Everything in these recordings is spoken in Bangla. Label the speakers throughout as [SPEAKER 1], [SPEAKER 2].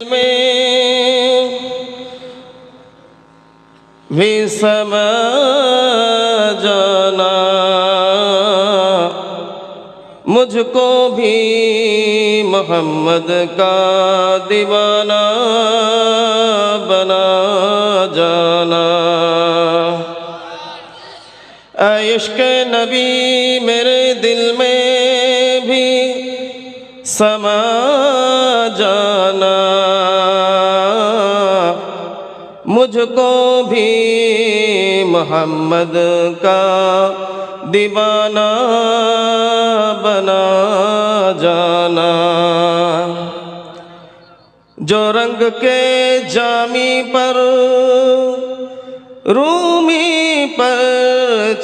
[SPEAKER 1] میں جانا مجھ کو بھی محمد کا دیوانہ بنا جانا عشق نبی میرے دل میں بھی سما جانا مجھ کو بھی محمد کا دیوانہ بنا جانا۔ جو رنگ کے جامی پر، رومی پر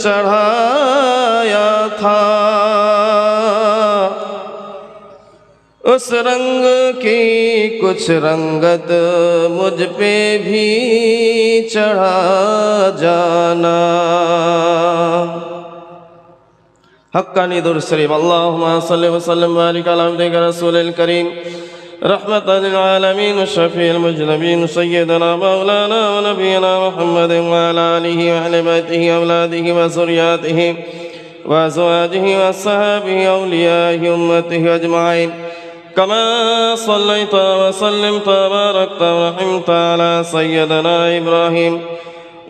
[SPEAKER 1] چڑھایا उस रंग की कुछ रंगत मुझ पे भी चढ़ा जाना हक्कानी दुर शरीफ अल्लाम रसूल करीम रहमत आलमीन शफ़ी मुजनबीन सैदना मौलाना नबीना मोहम्मद अवलादी वसुरियात वसवाज वसहबी अलिया अजमाइन وأزواجه وأصحابه أوليائه أمته أجمعين كما صليت وسلمت وباركت ورحمت على سيدنا إبراهيم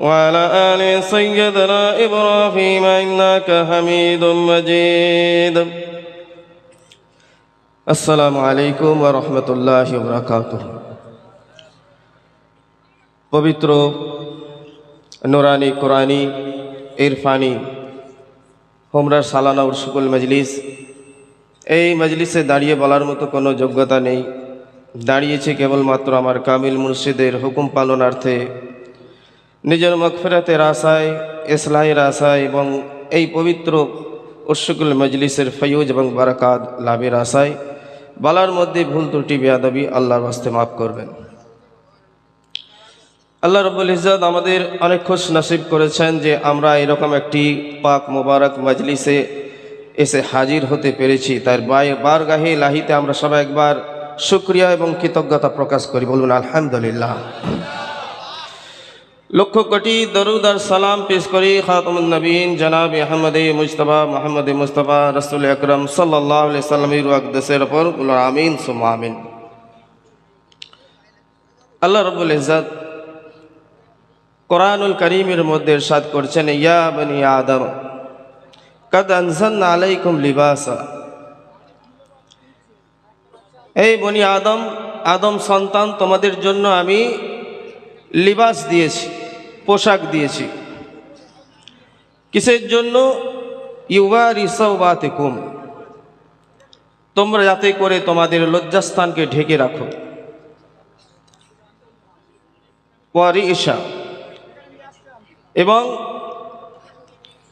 [SPEAKER 1] وعلى آل سيدنا إبراهيم إنك حميد مجيد আসসালামু আলাইকুম ওয়া রাহমাতুল্লাহি ওয়া বারাকাতুহু পবিত্র নুরানি কোরআনি ইরফানি হোমরার সালানা উরসুকুল মজলিস এই মজলিসে দাঁড়িয়ে বলার মতো কোনো যোগ্যতা নেই। দাঁড়িয়েছে কেবলমাত্র আমার কামিল মুর্শিদের হুকুম পালনার্থে। নিজের মকফেরাতের আশায়, ইসলাহের আশায় এবং এই পবিত্র উর্সুকুল মজলিসের ফয়ুজ এবং বারাকাত লাভের আশায় বলার মধ্যে ভুল ত্রুটি, বেয়াদবি আল্লাহর বাস্তে মাফ করবেন। আল্লাহ রব্বুল ইজাদ আমাদের অনেক খুশ নসিব করেছেন যে আমরা এরকম একটি পাক মোবারক মজলিসে এসে হাজির হতে পেরেছি। তার বারগাহে লাহিতে আমরা সবাই একবার শুক্রিয়া এবং কৃতজ্ঞতা প্রকাশ করি। বলুন, আলহামদুলিল্লাহ। লক্ষ কোটি দরুদ আর সালাম পেশ করি খাতমুল নবীন, জনাব আহমদ মুস্তফা মোহাম্মদ মুস্তফা রসুল আকরম সাল্লাহ সাল্লামের আকদেশের ওপর। আমিন সুমা আমিন। আল্লাহ রবুল ইজাদ কোরআনুল করিমের মধ্যে ইরশাদ করছেন, ইয়া বনি আদম কদ আনসান আলাইকুম লিবাসা। এই বনি আদম আদম সন্তান, তোমাদের জন্য আমি লিবাস দিয়েছি, পোশাক দিয়েছি। কিসের জন্য? ইউবা রিসাউবাতে কুম তোমরা যাতে করে তোমাদের লজ্জাস্থানকে ঢেকে রাখো। ওয়ারি ঈশা এবং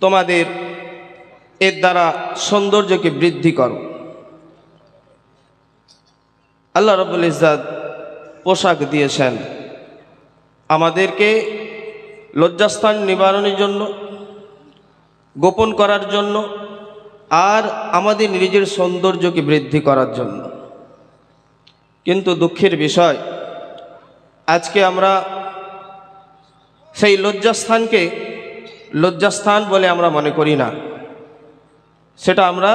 [SPEAKER 1] তোমাদের এর দ্বারা সৌন্দর্যকে বৃদ্ধি করো। আল্লাহ রবুল ইজাদ পোশাক দিয়েছেন আমাদেরকে লজ্জাস্থান নিবারণের জন্য, গোপন করার জন্য, আর আমাদের নিজের সৌন্দর্যকে বৃদ্ধি করার জন্য। কিন্তু দুঃখের বিষয়, আজকে আমরা সেই লজ্জাস্থানকে লজ্জাস্থান বলে আমরা মনে করি না। সেটা আমরা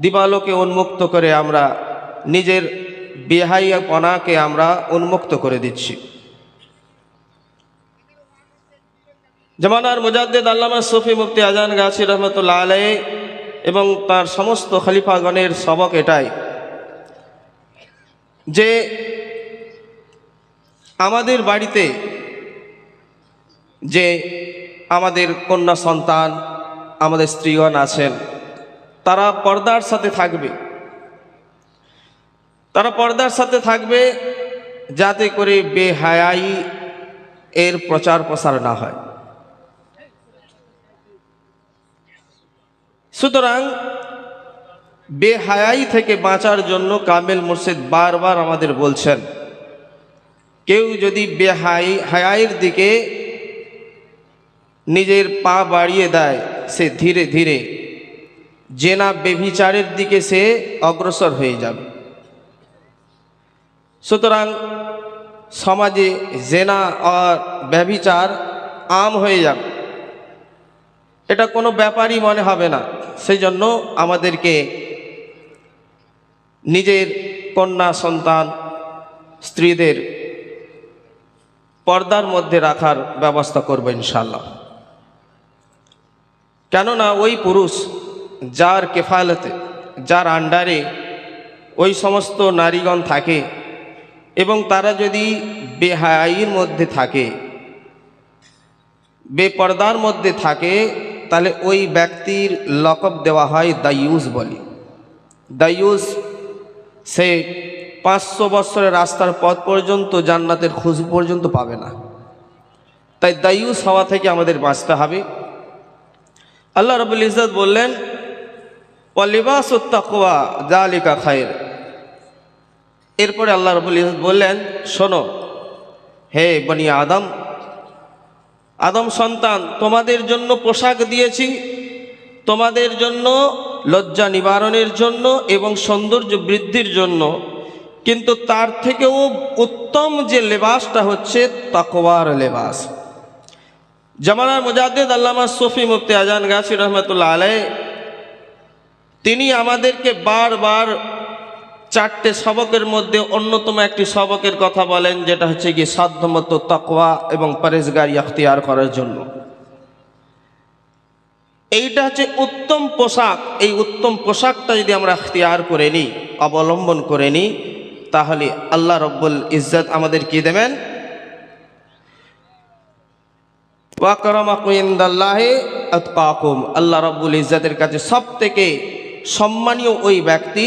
[SPEAKER 1] দিবালোকে উন্মুক্ত করে আমরা নিজের বেহাইয়াপনাকে আমরা উন্মুক্ত করে দিচ্ছি। জামানার মুজাদ্দেদ আল্লামা সফি মুফতি আজান গাছি রহমতুল্লাহ আলাই এবং তার সমস্ত খলিফাগণের সবক এটাই যে আমাদের বাড়িতে যে আমাদের কন্যা সন্তান আমাদের স্ত্রীগণ আছেন, তারা পর্দার সাথে থাকবে। তারা পর্দার সাথে থাকবে যাতে করে বেহায়াই এর প্রচার প্রসার না হয়। সুতরাং বেহায়াই থেকে বাঁচার জন্য কামেল মুর্শিদ বারবার আমাদের বলছেন, কেউ যদি বেহাই হায়াইয়ের দিকে নিজের পা বাড়িয়ে দেয় সে ধীরে ধীরে জেনা বেভিচারের দিকে সে অগ্রসর হয়ে যাবে। সুতরাং সমাজে জেনা আর ব্যভিচার আম হয়ে যাবে। এটা কোনো ব্যাপারই মনে হবে না। সেই জন্য আমাদেরকে নিজের কন্যা, সন্তান, স্ত্রীদের পর্দার মধ্যে রাখার ব্যবস্থা করব ইনশাল্লাহ কেননা ওই পুরুষ যার কেফালতে, যার আন্ডারে ওই সমস্ত নারীগণ থাকে এবং তারা যদি বেহাইয়ের মধ্যে থাকে, বেপর্দার মধ্যে থাকে, তাহলে ওই ব্যক্তির লকব দেওয়া হয় দায়ুস বলে। দায়ুস সে পাঁচশো বছরের রাস্তার পথ পর্যন্ত, জান্নাতের খুশবু পর্যন্ত পাবে না। তাই দায়ুস হওয়া থেকে আমাদের বাঁচতে হবে। আল্লাহ রবুল ইজত বললেন পলিবাস তাকওয়া জালিকা খায়ের এরপরে আল্লাহ রবুল ইজত বললেন, শোনো, হে বনি আদম আদম সন্তান, তোমাদের জন্য পোশাক দিয়েছি, তোমাদের জন্য লজ্জা নিবারণের জন্য এবং সৌন্দর্য বৃদ্ধির জন্য, কিন্তু তার থেকেও উত্তম যে লেবাসটা হচ্ছে তাকওয়ার লেবাস। জামানার মুজাদ্দিদ আল্লামা সফি মুফতি আজান গাছি রহমতুল্লাহ আলাই তিনি আমাদেরকে বারবার চারটে সবকের মধ্যে অন্যতম একটি সবকের কথা বলেন, যেটা হচ্ছে কি সাধ্যমতো তাকওয়া এবং পরেজগারি আখতিয়ার করার জন্য। এইটা হচ্ছে উত্তম পোশাক। এই উত্তম পোশাকটা যদি আমরা আখতিয়ার করে নিই, অবলম্বন করে নিই, তাহলে আল্লাহ রব্বুল ইজ্জত আমাদের কি দেবেন? ওয়াকরমাকুইন্দাল্লাহে আল্লাহ রব্বুল ইজ্জাতের কাছে সব থেকে সম্মানীয় ওই ব্যক্তি,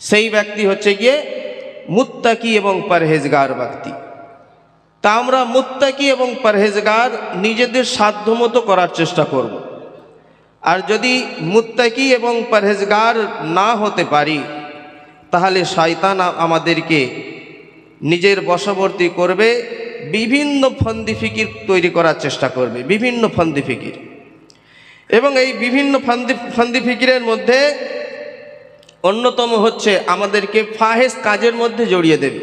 [SPEAKER 1] সেই ব্যক্তি হচ্ছে গিয়ে মুত্তাকি এবং পরহেজগার ব্যক্তি তা আমরা মুত্তাকি এবং পরহেজগার নিজেদের সাধ্যমতো করার চেষ্টা করব। আর যদি মুত্তাকি এবং পরহেজগার না হতে পারি, তাহলে শয়তান আমাদেরকে নিজের বশবর্তী করবে বিভিন্ন ফন্দি ফিকির তৈরি করার চেষ্টা করবে, বিভিন্ন ফন্দি ফিকির। এবং এই বিভিন্ন ফন্দি ফন্দি ফিকিরের মধ্যে অন্যতম হচ্ছে আমাদেরকে ফাহেস কাজের মধ্যে জড়িয়ে দেবে।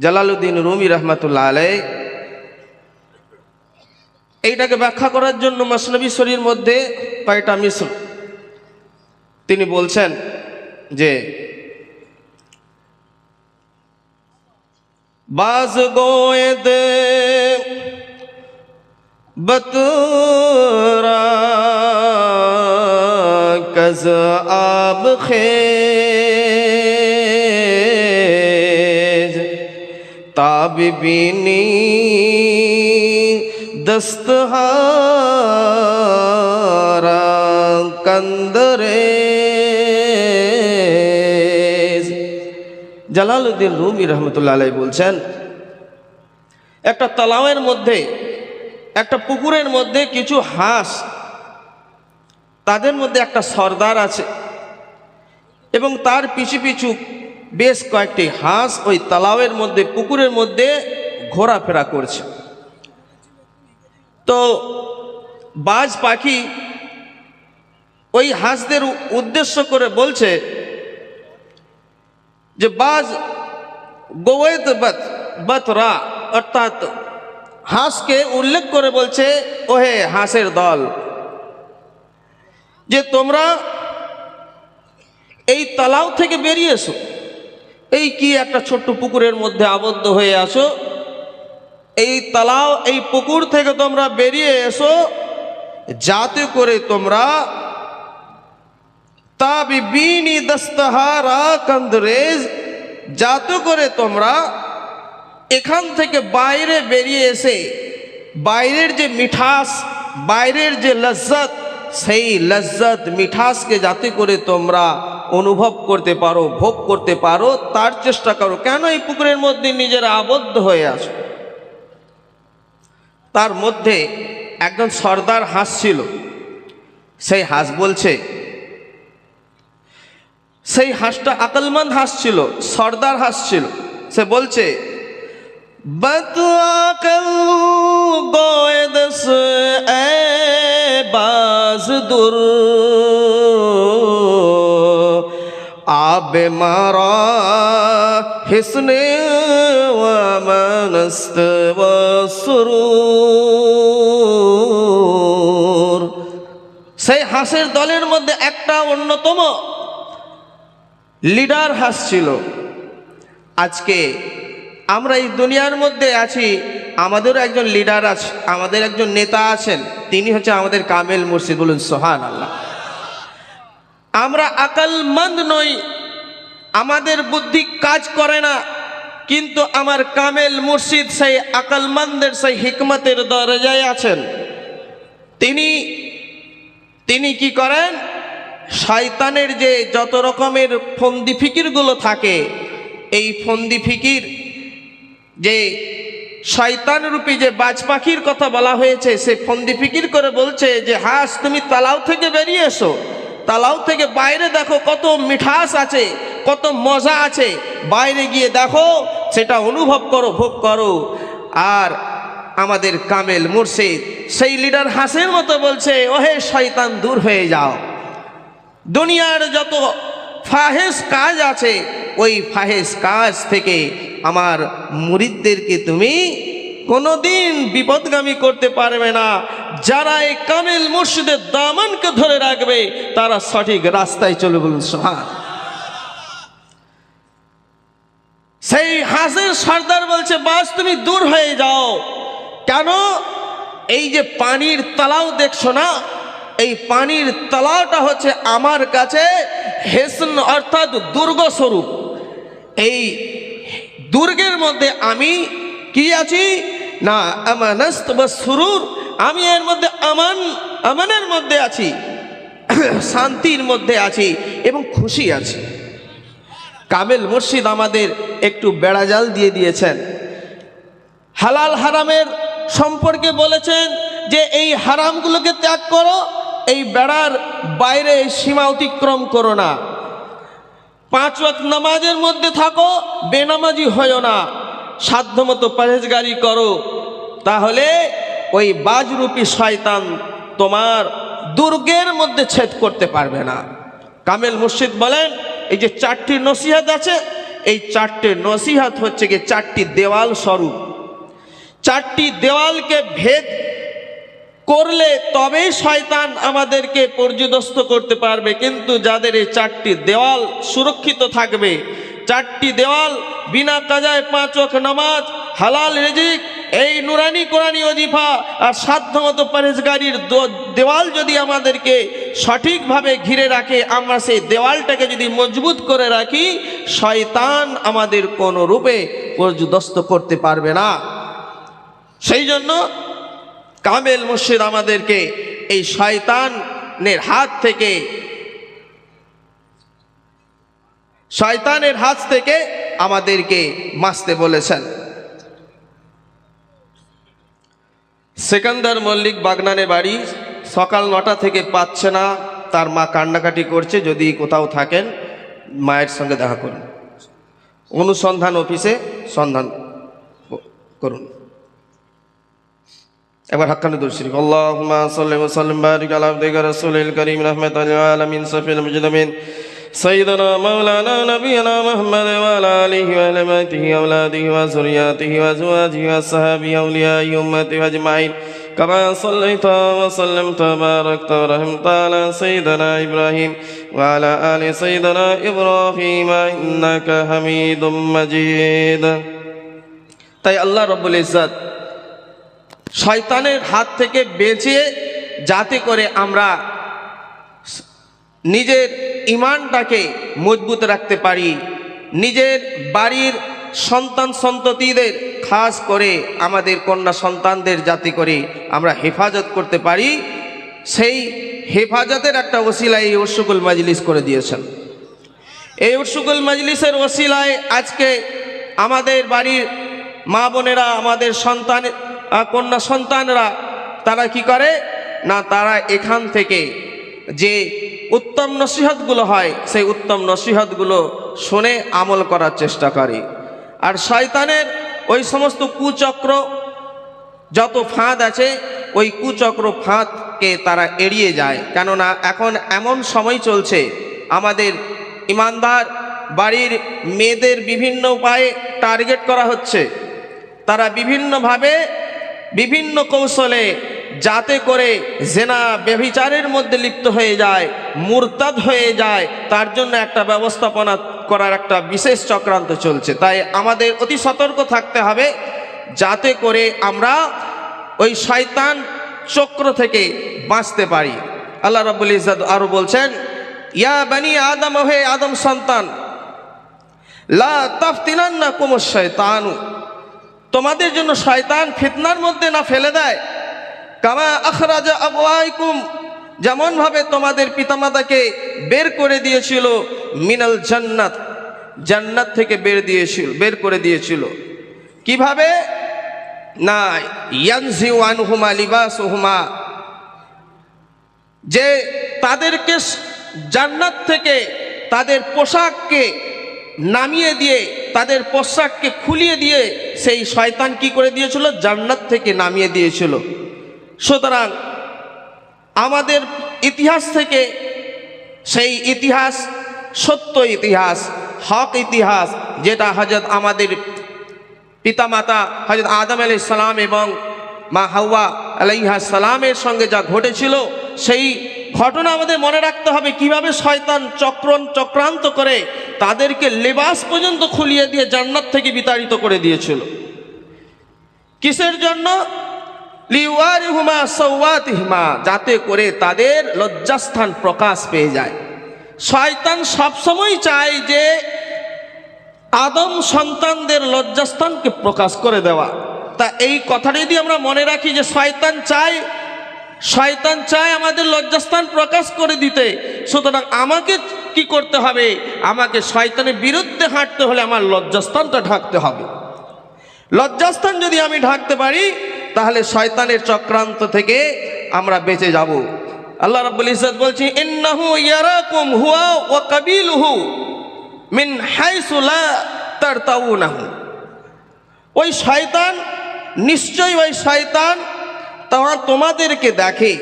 [SPEAKER 1] জালালুদ্দিন রুমি রহমাতুল্লাহ আলাই এইটাকে ব্যাখ্যা করার জন্য মসনবী শরীর মধ্যে কয়টা মিশ্র? তিনি বলছেন যে باز گوئے دے بطورا کز آب خیج تاب بینی دستہارا کندرے জালালউদ্দিন রুমি রহমতুল্লাহ আলাই বলছেন, একটা তালাওয়ের মধ্যে, একটা পুকুরের মধ্যে কিছু হাঁস, তাদের মধ্যে একটা সর্দার আছে, এবং তার পিছু পিছু বেশ কয়েকটি হাঁস ওই তালাওয়ের মধ্যে, পুকুরের মধ্যে ঘোরাফেরা করছে। তো বাজ পাখি ওই হাঁসদের উদ্দেশ্য করে বলছে যে বাজ গোয়েত বত, বতরা, অর্থাৎ হাঁসকে উল্লেখ করে বলছে, ওহে হাঁসের দল, যে তোমরা এই তালাও থেকে বেরিয়ে এসো, এই কি একটা ছোট্ট পুকুরের মধ্যে আবদ্ধ হয়ে আসো, এই তালাও, এই পুকুর থেকে তোমরা বেরিয়ে এসো, যাতে করে তোমরা তাবিবিনি দস্তহারা কন্দরেজ। যাতে করে তোমরা এখান থেকে বাইরে বেরিয়ে এসে বাইরের যে মিঠাস, বাইরের যে লজ্জত, সেই লজ্জত মিঠাসকে যাতে করে তোমরা অনুভব করতে পারো, ভোগ করতে পারো, তার চেষ্টা করো। কেন এই পুকুরের মধ্যে নিজেরা আবদ্ধ হয়ে আসো তার মধ্যে একজন সর্দার হাঁস ছিল সেই হাঁস বলছে সেই হাঁসটা আকলমন্দ হাঁস ছিল, সর্দার হাঁস ছিল। সে বলছে আবে মারা হিসনে সেই হাঁসের দলের মধ্যে একটা অন্যতম লিডার হাঁস ছিল। আজকে আমরা এই দুনিয়ার মধ্যে আছি, আমাদেরও একজন লিডার আছে, আমাদের একজন নেতা আছেন, তিনি হচ্ছে আমাদের কামেল মুর্শিদ বলুন সোহান আল্লাহ আমরা আকালমন্দ নই, আমাদের বুদ্ধি কাজ করে না, কিন্তু আমার কামেল মুর্শিদ সেই আকালমন্দের, সেই হিকমতের দরজায় আছেন। তিনি তিনি কি করেন? শয়তানের যে যত রকমের ফন্দি ফিকিরগুলো থাকে, এই ফন্দি ফিকির যে শয়তান রূপী যে বাজ পাখির কথা বলা হয়েছে, সে ফন্দি ফিকির করে বলছে যে, হাঁস, তুমি তালাও থেকে বেরিয়ে এসো। তালাও থেকে বাইরে দেখো কত মিঠাস আছে, কত মজা আছে। বাইরে গিয়ে দেখো, সেটা অনুভব করো, ভোগ করো। আর আমাদের কামেল মুর্শিদ, সেই লিডার হাসের মতো বলছে, ওহে শয়তান, দূর হয়ে যাও। দুনিয়ার যত ফাহেস কাজ আছে, ওই ফাহেস কাজ থেকে আমার মুরিদদেরকে তুমি কোনোদিন বিপদগামী করতে পারবে না। যারা এই কামেল মুর্শিদের দামানকে ধরে রাখবে, তারা সঠিক রাস্তায় চলে বলুন সোহান সেই হাসের সর্দার বলছে, বাস, তুমি দূর হয়ে যাও। কেন? এই যে পানির তালাও দেখছ না? এই পানির তালাওটা হচ্ছে আমার কাছে হেসন অর্থাৎ দুর্গ স্বরূপ। এই দুর্গের মধ্যে আমি কি আছি? না, আমানস্ত বা সুরুর। আমি এর মধ্যে আমান, আমানের মধ্যে আছি। শান্তির মধ্যে আছি এবং খুশি আছি। কামেল মুর্শিদ আমাদের একটু বেড়াজাল দিয়ে দিয়েছেন। হালাল হারামের সম্পর্কে বলেছেন যে এই হারামগুলোকে ত্যাগ করো এই বেড়ার বাইরে সীমা অতিক্রম করো না। পাঁচ ওয়াক্ত নামাজের মধ্যে থাকো, বেনামাজি হয়েও না। সাধ্যমতো পরেজগারি করো। তাহলে ওই বাজরূপী শয়তান তোমার দুর্গের মধ্যে ছেদ করতে পারবে না। কামেল মুর্শিদ বলেন, এই যে চারটি নসিহাত আছে, এই চারটে নসিহাত হচ্ছে কি চারটি দেওয়াল স্বরূপ। চারটি দেওয়ালকে ভেদ করলে তবেই শয়তান আমাদেরকে পর্যদস্ত করতে পারবে। কিন্তু যাদের এই চারটি দেওয়াল সুরক্ষিত থাকবে, চারটি দেওয়াল বিনা কাজায় পাঁচ ওয়াক্ত নামাজ, হালাল রেজিক, এই নুরানি কোরআনি অজিফা আর সাধ্যমতো পরেজগারির দেওয়াল যদি আমাদেরকে সঠিকভাবে ঘিরে রাখে, আমরা সেই দেওয়ালটাকে যদি মজবুত করে রাখি, শয়তান আমাদের কোনো রূপে পর্যদস্ত করতে পারবে না। সেই জন্য কামেল মুর্শিদ আমাদেরকে এই শয়তানের হাত থেকে, শয়তানের হাত থেকে আমাদেরকে বাঁচতে বলেছেন। সেকান্দার মল্লিক বাগনানে বাড়ি, সকাল নটা থেকে পাচ্ছে না, তার মা কান্নাকাটি করছে, যদি কোথাও থাকেন, মায়ের সঙ্গে দেখা করুন। অনুসন্ধান অফিসে সন্ধান করুন। একবার হাক্কানি দূর শরীফ আল্লাহুম্মা সাল্লি ওয়া সাল্লিম বারিক আলা আবদিকা রাসূলিল কারীম রাহমাতাল লিল আলামিন সাফিল মুজদামিন سيدنا مولانا نبينا محمد وعلى آله وأهل بيته وأولاده وذرياته وأزواجه وأصحابه أولياء أمته أجمعين كما صليت وسلمت وباركت ورحمت على سيدنا إبراهيم وعلى آل سيدنا إبراهيم إنك حميد مجيد তাই আল্লাহ রব্বুল ইজ্জত শয়তানের হাত থেকে বেঁচে যাতে করে আমরা নিজের ইমানটাকে মজবুত রাখতে পারি, নিজের বাড়ির সন্তান সন্ততিদের খাস করে আমাদের কন্যা সন্তানদের যাতে করে আমরা হেফাজত করতে পারি, সেই হেফাজতের একটা ওসিলা এই উৎসুকুল মাজলিস করে দিয়েছেন। এই উৎসুকুল মজলিসের ওসিলায় আজকে আমাদের বাড়ির মা বোনেরা, আমাদের সন্তান কন্যা সন্তানরা, তারা কি করে? না, তারা এখান থেকে যে উত্তম নসিহতগুলো হয়, সেই উত্তম নসিহতগুলো শুনে আমল করার চেষ্টা করে। আর শয়তানের ওই সমস্ত কুচক্র, যত ফাঁদ আছে, ওই কুচক্র ফাঁদকে তারা এড়িয়ে যায়। কেননা, এখন এমন সময় চলছে, আমাদের ইমানদার বাড়ির মেয়েদের বিভিন্ন উপায়ে টার্গেট করা হচ্ছে। তারা বিভিন্নভাবে বিভিন্ন কৌশলে যাতে করে জেনা ব্যভিচারের মধ্যে লিপ্ত হয়ে যায়, মুরতাদ হয়ে যায়, তার জন্য একটা ব্যবস্থাপনা করার একটা বিশেষ চক্রান্ত চলছে। তাই আমাদের অতি সতর্ক থাকতে হবে, যাতে করে আমরা ওই শয়তান চক্র থেকে বাঁচতে পারি। আল্লাহ রাব্বুল ইজ্জত আরও বলছেন, ইয়া বানি আদম, হে আদম সন্তান, লা তাফতিনান্না কুমুশ শয়তানু। তোমাদের জন্য শয়তান ফিতনার মধ্যে না ফেলে দেয়। কামা আখরাজা আবওয়াইকুম যেমন ভাবে তোমাদের পিতামাতাকে বের করে দিয়েছিল, মিনাল জান্নাত জান্নাত থেকে বের দিয়েছিল, বের করে দিয়েছিল। কীভাবে? না, ইয়ানজিউ লিবাস লিবাসুহুমা। যে তাদেরকে জান্নাত থেকে, তাদের পোশাককে নামিয়ে দিয়ে তাদের পোশাককে খুলিয়ে দিয়ে সেই শয়তান কি করে দিয়েছিল? জান্নাত থেকে নামিয়ে দিয়েছিল। সুতরাং আমাদের ইতিহাস থেকে সেই ইতিহাস সত্য ইতিহাস, হক ইতিহাস, যেটা হজরত আমাদের পিতামাতা হজরত আদম আলাই সালাম এবং মা হাওয়া আলাইহা সালামের সঙ্গে যা ঘটেছিল, সেই ঘটনা আমাদের মনে রাখতে হবে কীভাবে শয়তান চক্রণ চক্রান্ত করে তাদেরকে লেবাস পর্যন্ত খুলিয়ে দিয়ে জান্নাত থেকে বিতাড়িত করে দিয়েছিল। কিসের জন্য? যাতে করে তাদের লজ্জাস্থান প্রকাশ পেয়ে যায়। শয়তান সবসময় চায় যে আদম সন্তানদের লজ্জাস্থানকে প্রকাশ করে দেওয়া। তা এই কথাটা যদি আমরা মনে রাখি যে শয়তান চায় শয়তান চায় আমাদের লজ্জাস্থান প্রকাশ করে দিতে। সুতরাং আমাকে কি করতে হবে? আমাকে শয়তানের বিরুদ্ধে হাঁটতে হলে আমার লজ্জাস্থানটা ঢাকতে হবে। লজ্জাস্থান যদি আমি ঢাকতে পারি, তাহলে শয়তানের চক্রান্ত থেকে আমরা বেঁচে যাব। আল্লাহ রাব্বুল ইজ্জত বলছি, ইন্নাহু ইয়ারাকুম হুয়া ওয়া কাবিলুহু মিন হাইসু লা তারতাউনাহু। ওই শয়তান, নিশ্চয়ই ওই শয়তান তোমার তোমাদেরকে দেখে।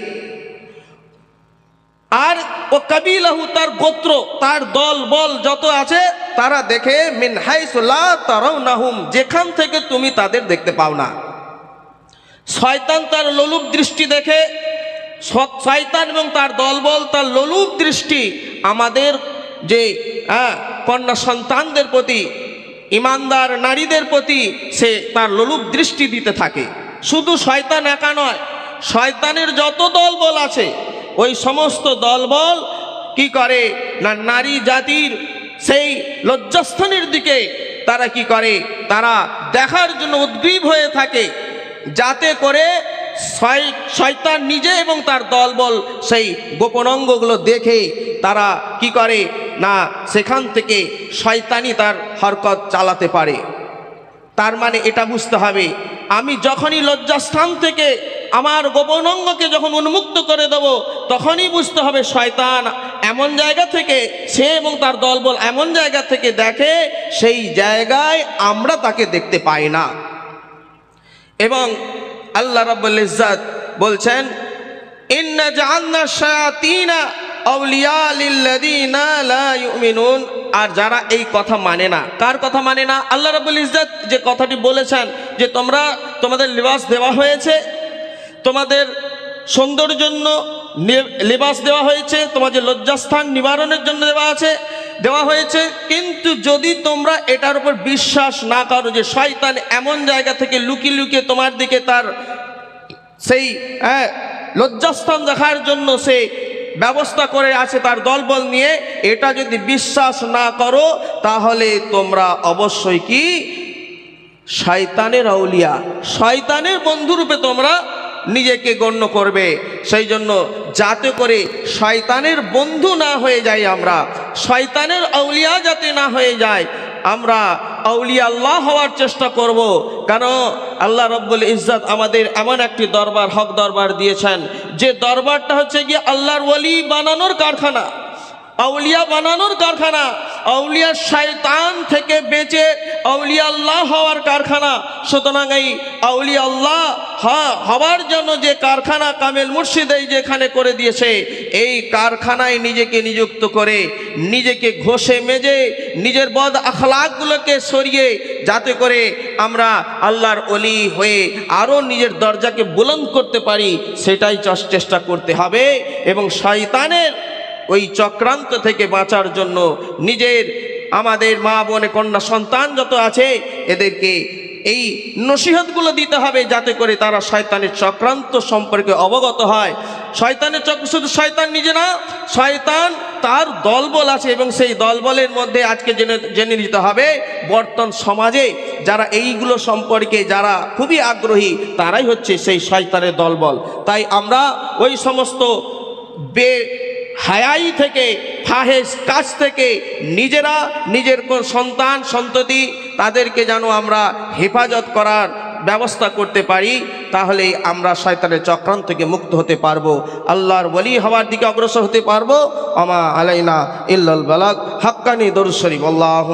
[SPEAKER 1] আর ও কাবিলাহু তার গোত্র তার দল বল যত আছে তারা দেখে মিন হাইসুল্লাহ তারাও নাহুম যেখান থেকে তুমি তাদের দেখতে পাও না। শয়তান তার লোলুপ দৃষ্টি দেখে শয়তান এবং তার দলবল তার লোলুপ দৃষ্টি আমাদের যে হ্যাঁ, কন্যা সন্তানদের প্রতি ইমানদার নারীদের প্রতি সে তার লোলুপ দৃষ্টি দিতে থাকে। শুধু শয়তান একা নয়, শয়তানের যত দলবল আছে, ওই সমস্ত দলবল কি করে? না, নারী জাতির সেই লজ্জাস্থানের দিকে তারা কি করে? তারা দেখার জন্য উদ্গ্রীব হয়ে থাকে, যাতে করে শয়- শয়তান নিজে এবং তার দলবল সেই গোপন অঙ্গগুলো দেখে তারা কি করে? না, সেখান থেকে শয়তানি তার হরকত চালাতে পারে। তার মানে এটা বুঝতে হবে। আমি যখনই লজ্জাস্থান থেকে আমার গোপন অঙ্গকে যখন উন্মুক্ত করে দেব, তখনই বুঝতে হবে শয়তান এমন জায়গা থেকে সে এবং তার দলবল এমন জায়গা থেকে দেখে সেই জায়গায় আমরা তাকে দেখতে পাই না। এবং আল্লাহ রাব্বুল ইজ্জাত বলছেন, ইন্না জাআলনা শায়াতিনা আর যারা এই কথা মানে না কার কথা মানে না? আল্লাহ রাব্বুল ইজ্জাত যে কথাটি বলেছেন যে তোমরা তোমাদের লিবাস দেওয়া হয়েছে তোমাদের সৌন্দর্যের জন্য লেবাস দেওয়া হয়েছে তোমাদের লজ্জাস্থান নিবারণের জন্য দেওয়া আছে দেওয়া হয়েছে। কিন্তু যদি তোমরা এটার উপর বিশ্বাস না করো যে শয়তান এমন জায়গা থেকে লুকিয়ে লুকিয়ে তোমার দিকে তার সেই হ্যাঁ, লজ্জাস্থান দেখার জন্য সে ব্যবস্থা করে আছে তার দলবল নিয়ে, এটা যদি বিশ্বাস না করো, তাহলে তোমরা অবশ্যই কি? শয়তানের আউলিয়া। শয়তানের বন্ধুরূপে তোমরা নিজেকে গণ্য করবে। সেই জন্য যাতে করে শয়তানের বন্ধু না হয়ে যাই আমরা, শয়তানের আউলিয়া যাতে না হয়ে যায়, আমরা আউলিয়া আল্লাহ হওয়ার চেষ্টা করব। কেন? আল্লাহ রব্বুল ইজ্জত আমাদের এমন একটি দরবার, হক দরবার দিয়েছেন, যে দরবারটা হচ্ছে গিয়ে আল্লাহর ওলি বানানোর কারখানা। আউলিয়া বানানোর কারখানা। আউলিয়া শয়তান থেকে বেঁচে আউলিয়া আল্লাহ হওয়ার কারখানা। সুতরাং এই আউলিয়া আল্লাহ হওয়ার জন্য যে কারখানা কামেল মুর্শিদ এই যেখানে করে দিয়েছে, এই কারখানায় নিজেকে নিযুক্ত করে, নিজেকে ঘষে মেজে, নিজের বদ আখলাকগুলোকে সরিয়ে, যাতে করে আমরা আল্লাহর অলি হয়ে আরও নিজের দরজাকে বুলন্দ করতে পারি, সেটাই চেষ্টা করতে হবে। এবং শয়তানের ওই চক্রান্ত থেকে বাঁচার জন্য নিজের, আমাদের মা বোনে, কন্যা, সন্তান যত আছে, এদেরকে এই নসিহতগুলো দিতে হবে যাতে করে তারা শয়তানের চক্রান্ত সম্পর্কে অবগত হয়। শয়তানের চক্র শুধু শয়তান নিজে না, শয়তান তার দলবল আছে এবং সেই দলবলের মধ্যে আজকে জেনে জেনে নিতে হবে, বর্তমান সমাজে যারা এইগুলো সম্পর্কে যারা খুবই আগ্রহী, তারাই হচ্ছে সেই শয়তানের দলবল। তাই আমরা ওই সমস্ত বে হায়াই থেকে ফাহেস কাজ থেকে নিজেরা নিজের সন্তান, সন্ততি তাদেরকে যেন আমরা হেফাজত করার ব্যবস্থা করতে পারি তাহলে আমরা শয়তানের চক্রান্ত থেকে মুক্ত হতে পারব। আল্লাহর বলি হওয়ার দিকে অগ্রসর হতে পারব। আমা আলাইনা ইল্লাল বালাক হাক্কানি দরুদ আল্লাহ